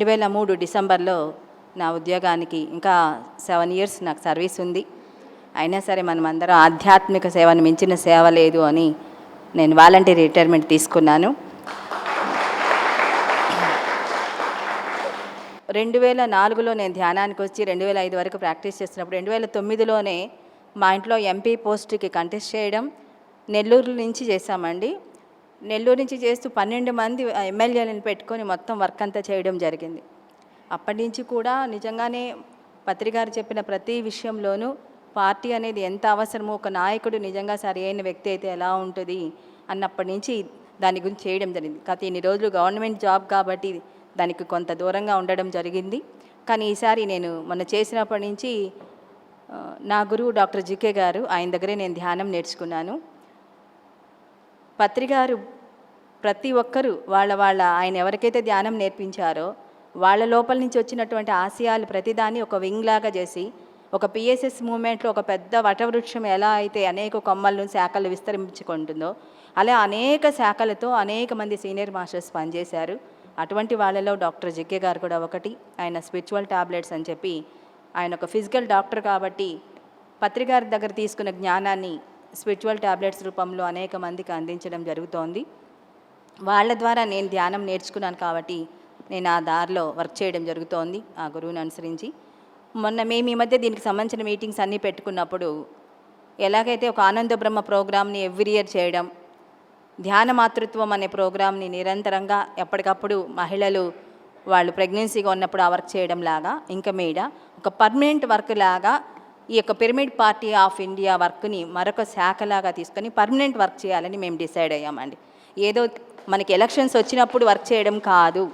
రెండు వేల మూడు డిసెంబర్లో నా ఉద్యోగానికి ఇంకా సెవెన్ ఇయర్స్ నాకు సర్వీస్ ఉంది. అయినా సరే మనం అందరం ఆధ్యాత్మిక సేవను మించిన సేవ లేదు అని నేను వాలంటీర్ రిటైర్మెంట్ తీసుకున్నాను. రెండు వేల నాలుగులో నేను ధ్యానానికి వచ్చి రెండు వేల ఐదు వరకు ప్రాక్టీస్ చేసినప్పుడు రెండు వేల తొమ్మిదిలోనే మా ఇంట్లో ఎంపీ పోస్ట్కి కంటెస్ట్ చేయడం నెల్లూరు నుంచి చేశామండి. నెల్లూరు నుంచి చేస్తూ పన్నెండు మంది ఎమ్మెల్యేలను పెట్టుకొని మొత్తం వర్క్ అంతా చేయడం జరిగింది. అప్పటి నుంచి కూడా నిజంగానే పత్రికారు చెప్పిన ప్రతి విషయంలోనూ పార్టీ అనేది ఎంత అవసరమో ఒక నాయకుడు నిజంగా సరి అయిన వ్యక్తి అయితే ఎలా ఉంటుంది అన్నప్పటి నుంచి దాని గురించి చేయడం జరిగింది. గత ఇన్ని రోజులు గవర్నమెంట్ జాబ్ కాబట్టి దానికి కొంత దూరంగా ఉండడం జరిగింది. కానీ ఈసారి నేను మొన్న చేసినప్పటి నుంచి నా గురువు డాక్టర్ జికే గారు ఆయన దగ్గరే నేను ధ్యానం నేర్చుకున్నాను. పత్రికారు ప్రతి ఒక్కరూ వాళ్ళ వాళ్ళ ఆయన ఎవరికైతే ధ్యానం నేర్పించారో వాళ్ళ లోపల నుంచి వచ్చినటువంటి ఆశయాలు ప్రతిదాన్ని ఒక వింగ్ లాగా చేసి ఒక పిఎస్ఎస్ మూమెంట్లో ఒక పెద్ద వటవృక్షం ఎలా అయితే అనేక కొమ్మలను శాఖలు విస్తరించుకుంటుందో అలా అనేక శాఖలతో అనేక మంది సీనియర్ మాస్టర్స్ పనిచేశారు. అటువంటి వాళ్ళలో డాక్టర్ జికే గారు కూడా ఒకటి ఆయన స్పిరిచువల్ టాబ్లెట్స్ అని చెప్పి ఆయన ఒక ఫిజికల్ డాక్టర్ కాబట్టి పత్రికారి దగ్గర తీసుకున్న జ్ఞానాన్ని స్పిరిచువల్ టాబ్లెట్స్ రూపంలో అనేక మందికి అందించడం జరుగుతోంది. వాళ్ళ ద్వారా నేను ధ్యానం నేర్చుకున్నాను కాబట్టి నేను ఆ దారిలో వర్క్ చేయడం జరుగుతోంది ఆ గురువుని అనుసరించి. మొన్న మేము ఈ మధ్య దీనికి సంబంధించిన మీటింగ్స్ అన్నీ పెట్టుకున్నప్పుడు ఎలాగైతే ఒక ఆనంద బ్రహ్మ ప్రోగ్రామ్ని ఎవ్రీ ఇయర్ చేయడం ధ్యాన మాతృత్వం అనే ప్రోగ్రామ్ని నిరంతరంగా ఎప్పటికప్పుడు మహిళలు వాళ్ళు ప్రెగ్నెన్సీగా ఉన్నప్పుడు ఆ వర్క్ చేయడం లాగా ఇంకా మీద ఒక పర్మనెంట్ వర్క్ లాగా ఈ యొక్క పిరమిడ్ పార్టీ ఆఫ్ ఇండియా వర్క్ని మరొక శాఖలాగా తీసుకొని పర్మనెంట్ వర్క్ చేయాలని మేము డిసైడ్ అయ్యామండి. ఏదో మనకి ఎలక్షన్స్ వచ్చినప్పుడు వర్క్ చేయడం కాదు.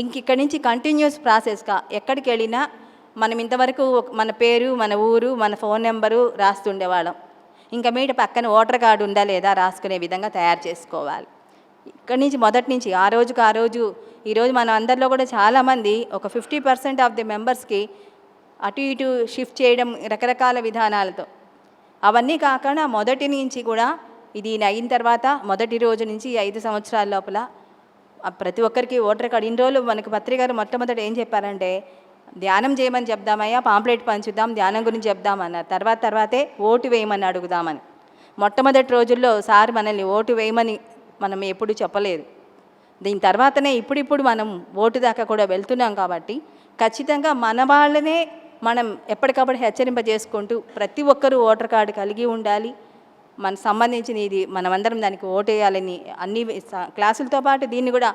ఇంక ఇక్కడి నుంచి కంటిన్యూస్ ప్రాసెస్గా ఎక్కడికి వెళ్ళినా మనం ఇంతవరకు మన పేరు మన ఊరు మన ఫోన్ నెంబరు రాస్తుండేవాళ్ళం. ఇంకా మీట పక్కన ఓటర్ కార్డు ఉందా లేదా రాసుకునే విధంగా తయారు చేసుకోవాలి. ఇక్కడి నుంచి మొదటి నుంచి ఆ రోజుకు ఆ రోజు ఈరోజు మన అందరిలో కూడా చాలామంది ఒక ఫిఫ్టీ పర్సెంట్ ఆఫ్ ది మెంబర్స్కి అటు ఇటు షిఫ్ట్ చేయడం రకరకాల విధానాలతో. అవన్నీ కాకుండా మొదటి నుంచి కూడా ఇది అయిన తర్వాత మొదటి రోజు నుంచి ఐదు సంవత్సరాల లోపల ప్రతి ఒక్కరికి ఓటర్ కార్డు. ఇన్ని రోజులు మనకు పత్రికారు మొట్టమొదట ఏం చెప్పారంటే ధ్యానం చేయమని చెప్దామయ్యా పాంప్లెట్ పంచుదాం ధ్యానం గురించి చెప్దామన్నారు తర్వాత తర్వాతే ఓటు వేయమని అడుగుదామని. మొట్టమొదటి రోజుల్లో సార్ మనల్ని ఓటు వేయమని మనం ఎప్పుడు చెప్పలేదు. దీని తర్వాతనే ఇప్పుడిప్పుడు మనం ఓటు దాకా కూడా వెళ్తున్నాం కాబట్టి ఖచ్చితంగా మన వాళ్ళనే మనం ఎప్పటికప్పుడు హెచ్చరింపజేసుకుంటూ ప్రతి ఒక్కరూ ఓటర్ కార్డు కలిగి ఉండాలి. మన సంబంధించిన ఇది మనమందరం దానికి ఓటేయాలని అన్ని క్లాసులతో పాటు దీన్ని కూడా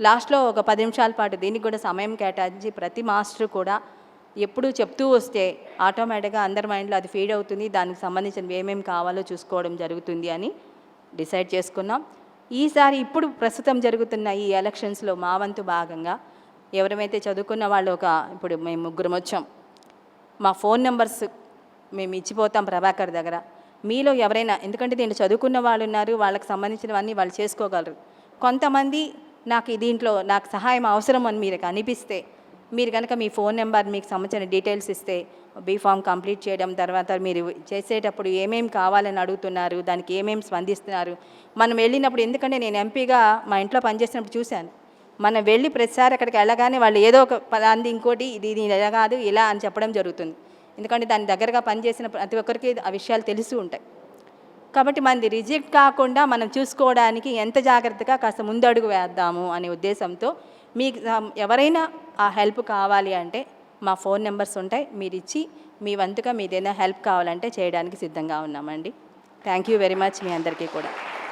లాస్ట్లో ఒక పది నిమిషాల పాటు దీనికి కూడా సమయం కేటాయించి ప్రతి మాస్టర్ కూడా ఎప్పుడు చెప్తూ వస్తే ఆటోమేటిక్గా అందరి మైండ్లో అది ఫీడ్ అవుతుంది. దానికి సంబంధించిన ఏమేమి కావాలో చూసుకోవడం జరుగుతుంది అని డిసైడ్ చేసుకున్నాం. ఈసారి ఇప్పుడు ప్రస్తుతం జరుగుతున్న ఈ ఎలక్షన్స్లో మా వంతు భాగంగా ఎవరైతే చదువుకున్న వాళ్ళు ఒక ఇప్పుడు మేము ముగ్గురం వచ్చాం. మా ఫోన్ నెంబర్స్ మేము ఇచ్చిపోతాం ప్రభాకర్ దగ్గర. మీలో ఎవరైనా ఎందుకంటే దీంట్లో చదువుకున్న వాళ్ళు ఉన్నారు వాళ్ళకి సంబంధించినవన్నీ వాళ్ళు చేసుకోగలరు. కొంతమంది నాకు దీంట్లో నాకు సహాయం అవసరం అని మీరు అనిపిస్తే మీరు కనుక మీ ఫోన్ నెంబర్ మీకు సంబంధించిన డీటెయిల్స్ ఇస్తే బీఫామ్ కంప్లీట్ చేయడం తర్వాత మీరు చేసేటప్పుడు ఏమేమి కావాలని అడుగుతున్నారు దానికి ఏమేమి స్పందిస్తున్నారు. మనం వెళ్ళినప్పుడు ఎందుకంటే నేను ఎంపీగా మా ఇంట్లో పనిచేసినప్పుడు చూశాను. మనం వెళ్ళి ప్రతిసారి అక్కడికి వెళ్ళగానే వాళ్ళు ఏదో ఒక పలాంది ఇంకోటి ఇది ఇది ఇలా కాదు ఇలా అని చెప్పడం జరుగుతుంది. ఎందుకంటే దాని దగ్గరగా పనిచేసిన ప్రతి ఒక్కరికి ఆ విషయాలు తెలిసి ఉంటాయి. కాబట్టి మనది రిజెక్ట్ కాకుండా మనం చూసుకోవడానికి ఎంత జాగ్రత్తగా కాస్త ముందడుగు వేద్దాము అనే ఉద్దేశంతో మీకు ఎవరైనా ఆ హెల్ప్ కావాలి అంటే మా ఫోన్ నెంబర్స్ ఉంటాయి మీరు ఇచ్చి మీ వంతుగా మీదేదైనా హెల్ప్ కావాలంటే చేయడానికి సిద్ధంగా ఉన్నామండి. థ్యాంక్ యూ వెరీ మచ్ మీ అందరికీ కూడా.